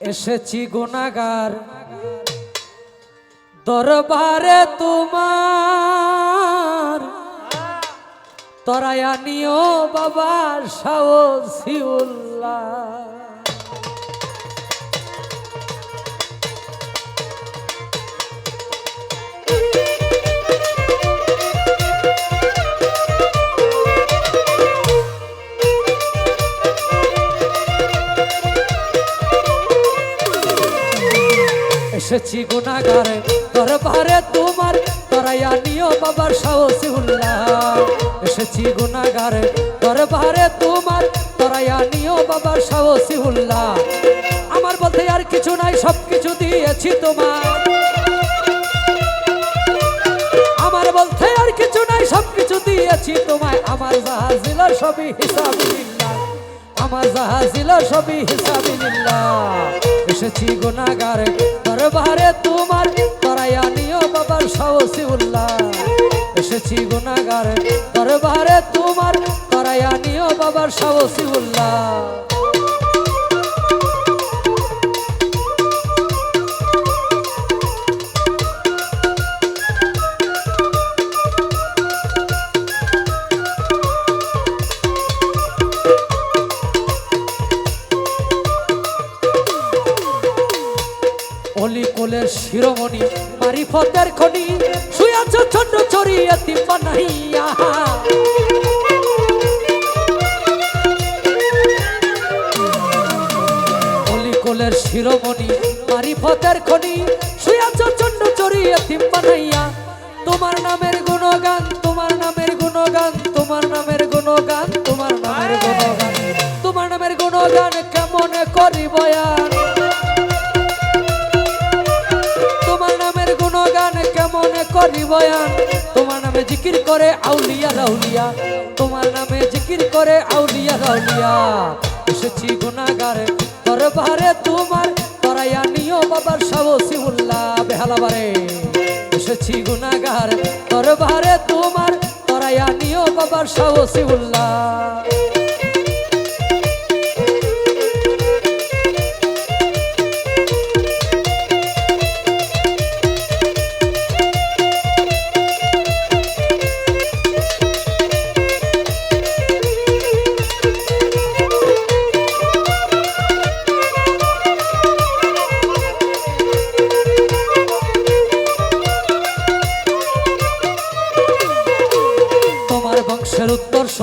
এসেছি গুনাগার দরবারে তোমার। তরায়া নিও বাবা সাহসিউল্লাহ এসেছি গুনাগারে দরবারে তোমার তরাইয়া নিও বাবার সাহসী উল্লাহ এসেছি গুনাগারে দরবারে তোমার তরাইয়া নিও বাবার সাহসী উল্লাহ আমার বলতে আর কিছু নাই সব কিছু দিয়েছি তোমার আমার বলতে আর কিছু নাই সব কিছু দিয়েছি তোমায়। আমার জাহাজিল সবই হিসাবিল্লাহ আমার জাহাজিল সবই হিসাবিল্লাহ এসেছি গোনাগারে দরবারে তোমার তরাইয়া নিও বাবার সাহসী উল্লাহ এসেছি গোনাগারে দরবারে তোমার তরাইয়া নিও বাবার সাহসী উল্লাহ কোলের শিরোমণি মারিফতের খনি শুয়াছ ছোট ছড়িয়ে নাহিয়া। অলি কোলের শিরোমণি মারিফতের খনি শুয়াছ ছোট ছড়িয়ে তিম্বা নাহিয়া। তোমার নামের গুণগান তোমার নামের গুণগান তোমার নামের গুণগান তোমার নামের গুণগান তোমার নামের গুণগান কেমন করি বয়ান করি বয়ান, তোমার নামে জিকির করে আউলিয়া রাউলিয়া, তোমার নামে জিকির করে আউলিয়া রাউলিয়া। এসেছি গুণাগারে দরবারে তোমার তরাইয়া নিও বাবার সাহসী উল্লাহ বেহালাবারে। এসেছি গুণাগার দরবারে তোমার তরাইয়া নিও বাবার সাহসী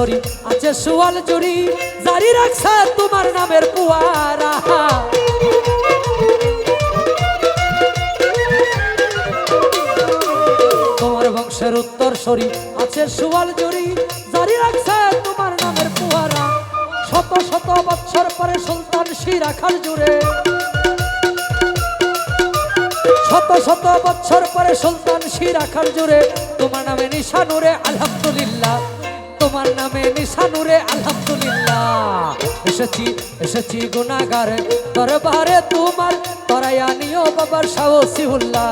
সরি আছে সুয়াল জুড়ি জারি রাখছে তোমার নামের পুয়ারা তোমার বংশের উত্তর সরি, আছে সুয়াল জুড়ি জারি রাখছে তোমার নামের পুয়ারা শত শত বৎসর পরে সুলতান শিরাখার জুড়ে। শত শত বছর পরে সুলতান শিরাখার জুড়ে, তোমার নামে নিশানুরে, আলহামদুলিল্লাহ। তোমার নামে নিশানুরে, আলহামদুলিল্লাহ। এসেছি এসেছি গুনাগারে দরবারে তোমার তরাইয়া নিও বাবার সাহসিউল্লাহ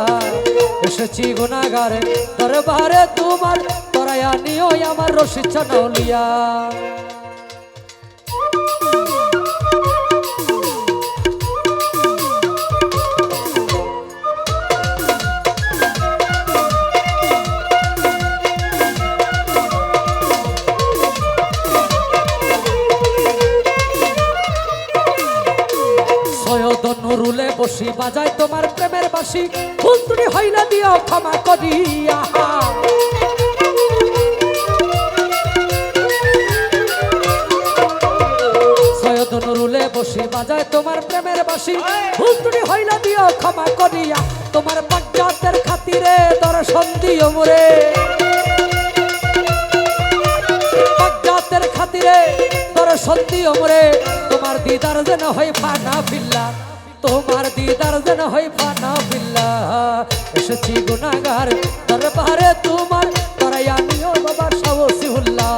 এসেছি গুনাগারে দরবারে তোমার তরাইয়া নিও আমার রশিদ চানাউলিয়া বসি বাজায় তোমার প্রেমের বাসি ভুল হইলে দিও ক্ষমা করিয়া নুরুলে বসি বাজায় তোমার প্রেমের বাসি ভুল হইলে দিও ক্ষমা করিয়া, তোমার পঞ্চায়েতের খাতিরে দর্শন দিও মোরে। পঞ্চায়েতের খাতিরে দর্শন দিও মোরে, তোমার দিদার যেন হয় ফানা ফিল্লা তোমার দিদার যেন হয় ফানা বিল্লা। এসেছি গুনাগার দরবারে তোমার তরাইয়া নিও বাবা সাহসী হল্লা।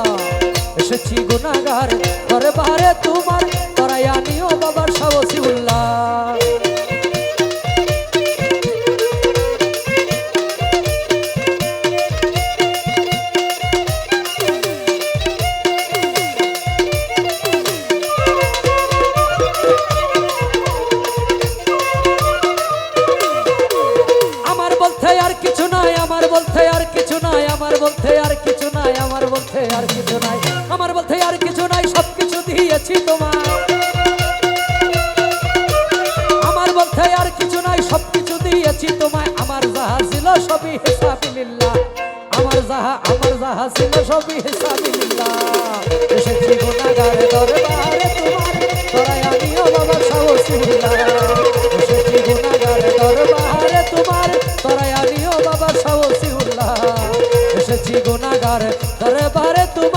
এসেছি গুনাগার দরবারে তোমার বলতে আর কিছু নাই, আমার বলতে আর কিছু নাই, আমার বলতে আর কিছু নাই, আমার বলতে আর কিছু নাই, আমার বলতে আর কিছু নাই, সব কিছু দিয়েছি তোমার আমার বলতে আর কিছু নাই, সব কিছু দিয়েছি তোমায়। আমার যাহা ছিল সবই হিসাবিল্লা আমার যাহা আমার যাহা ছিল সবই হিসাবিল্লা এসেছি গুণাগারে দরবার। দরবারে তোমার তোরাই